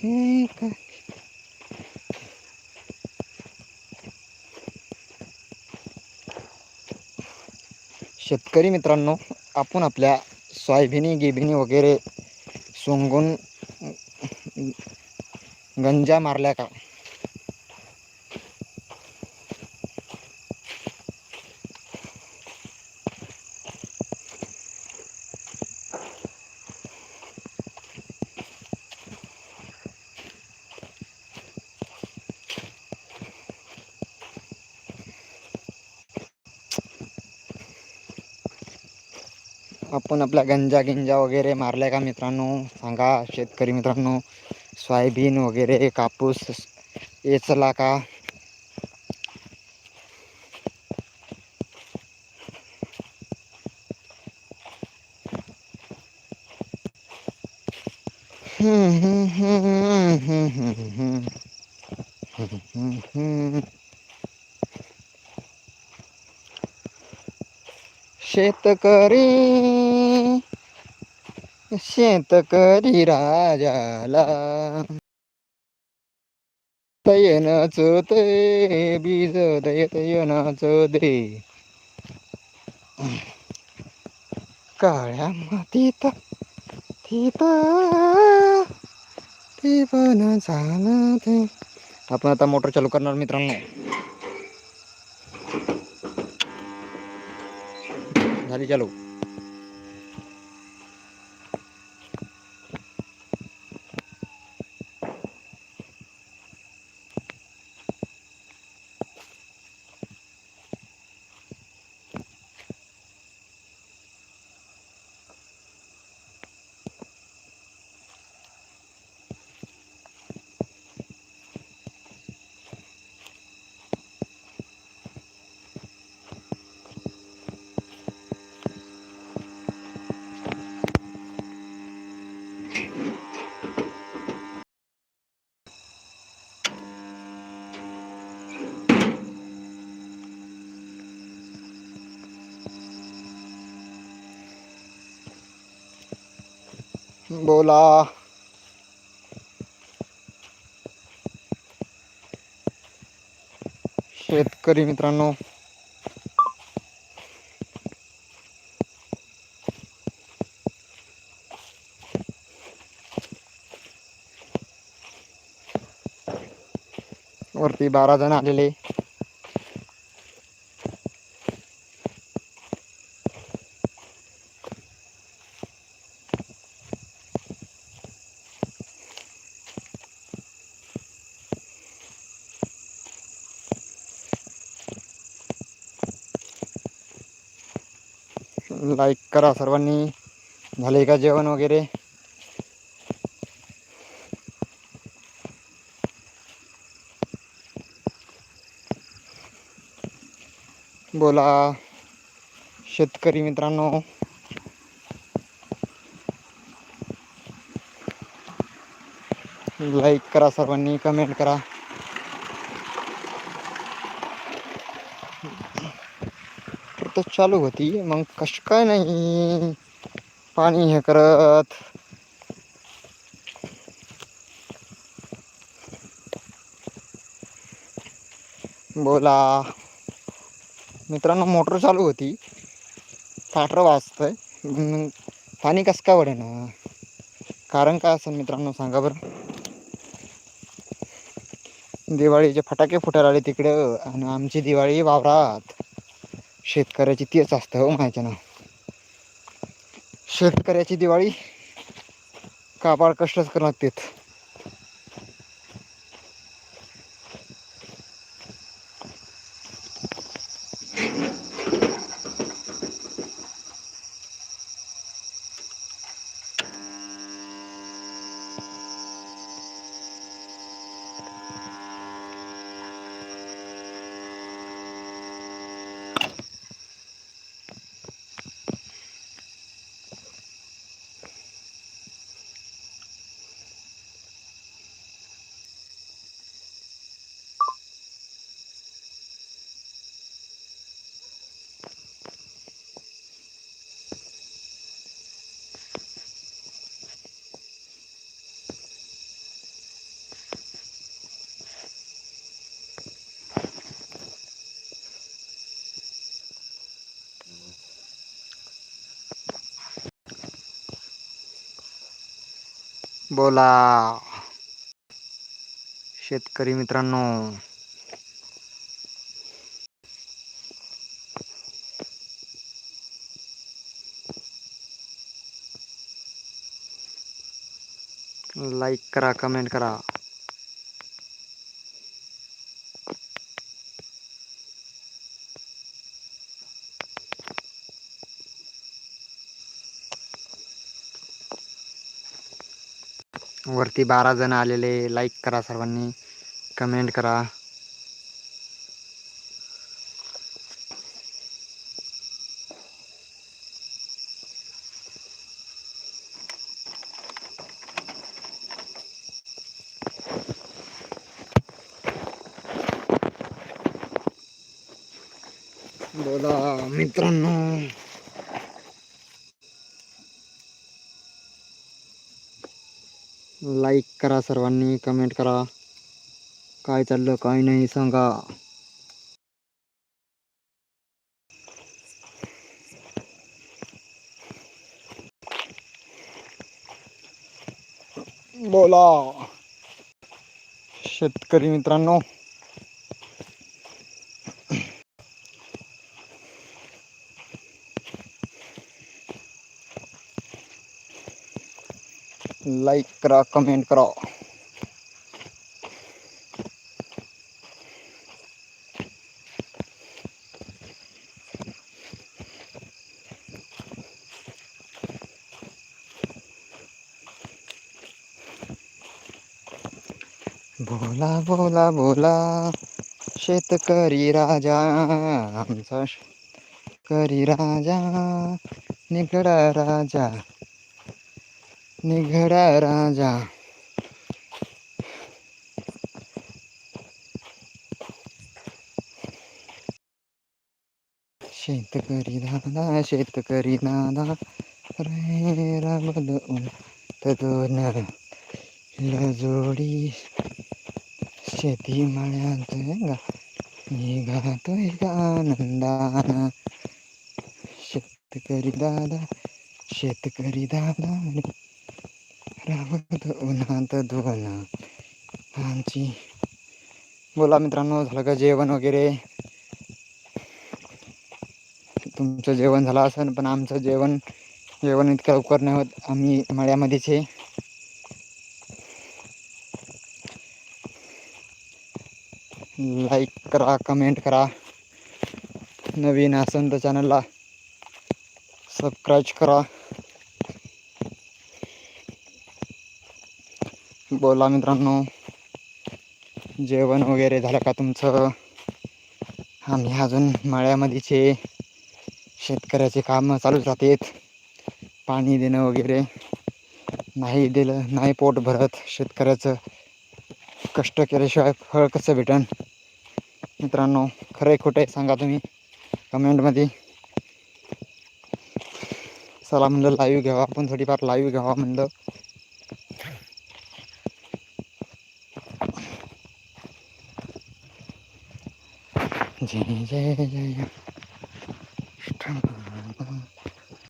हे काय शेतकरी मित्रांनो आपण आपल्या सोयाबिनी गिबिनी वगैरे सोंगून गंजा मारल्या का? आपण आपल्या गंजा गिंजा वगैरे मारल्या का मित्रांनो? सांगा शेतकरी मित्रांनो. सोयाबीन वगैरे कापूस येचला का? हम्म, हम्म, हम्म, हम्म, हम्म, हम्म. हम्म, शेतकरी शेतकरी राजाला. तयनच ते बीज दय तयनाच दे. काळ्या मातीत तित ते पण झालं ते आपण आता मोटर चालू करणार मित्रांनो. आणि चालू. बोला. शेतकरी मित्रांनो. वरती बारा जण आलेले. लाईक करा सर्वांनी. झाले का जेवण वगैरे? बोला. शेतकरी मित्रांनो. लाईक करा सर्वांनी कमेंट करा. तर चालू होती. मग कश काय नाही? पाणी हे करत. बोला. मित्रांनो मोटर चालू होती. फाटर वाजतंय. मग पाणी कसं काय वडे ना कारण काय असेल मित्रांनो सांगा बरं. दिवाळीचे फटाके फुटायला आले तिकडं. आणि आमची दिवाळी वावरात. शेतकऱ्याची तेच असतं हो माहिती ना. शेतकऱ्याची दिवाळी काबाड कष्टच करणार तेच. बोला. शेतकरी मित्रांनो. लाईक करा कमेंट करा. वरती बारा जण आलेले लाईक करा सर्वांनी कमेंट करा. बोला मित्रांनो. लाईक करा सर्वांनी कमेंट करा. काय चाललं काय नाही सांगा. बोला. शेतकरी मित्रांनो. लाईक करा कमेंट करा. बोला बोला बोला. शेतकरी राजा आमचा शेतकरी राजा निगडा राजा. निघडा राजा. शेतकरी दादा शेतकरी दादा. रे राबल तदोन जोडी शेती मळ्यात गा. निघातोय आनंदाना. शेतकरी दादा शेतकरी दादा. उन्हात दोन आमची बोला मित्रांनो झालं का जेवण वगैरे? तुमचं जेवण झालं असेल पण आमचं जेवण जेवण इतकं लवकर नाही होत. आम्ही मळ्यामध्येच. आहे लाईक करा कमेंट करा. नवीन असेल तर चॅनलला सबस्क्राईब करा. बोला मित्रांनो. जेवण वगैरे झालं का तुमचं? आम्ही अजून मळ्यामध्येचे शेतकऱ्याचे कामं चालूच राहतात. पाणी देणं वगैरे. नाही दिलं नाही पोट भरत शेतकऱ्याचं. कष्ट केल्याशिवाय फळ कसं भेटन? मित्रांनो खरं खोटं आहे सांगा तुम्ही. कमेंटमध्ये. चला म्हणलं लाईव्ह घ्यावा. आपण थोडीफार लाईव्ह घ्यावा म्हणलं. 行，行，行，行，行，是这样。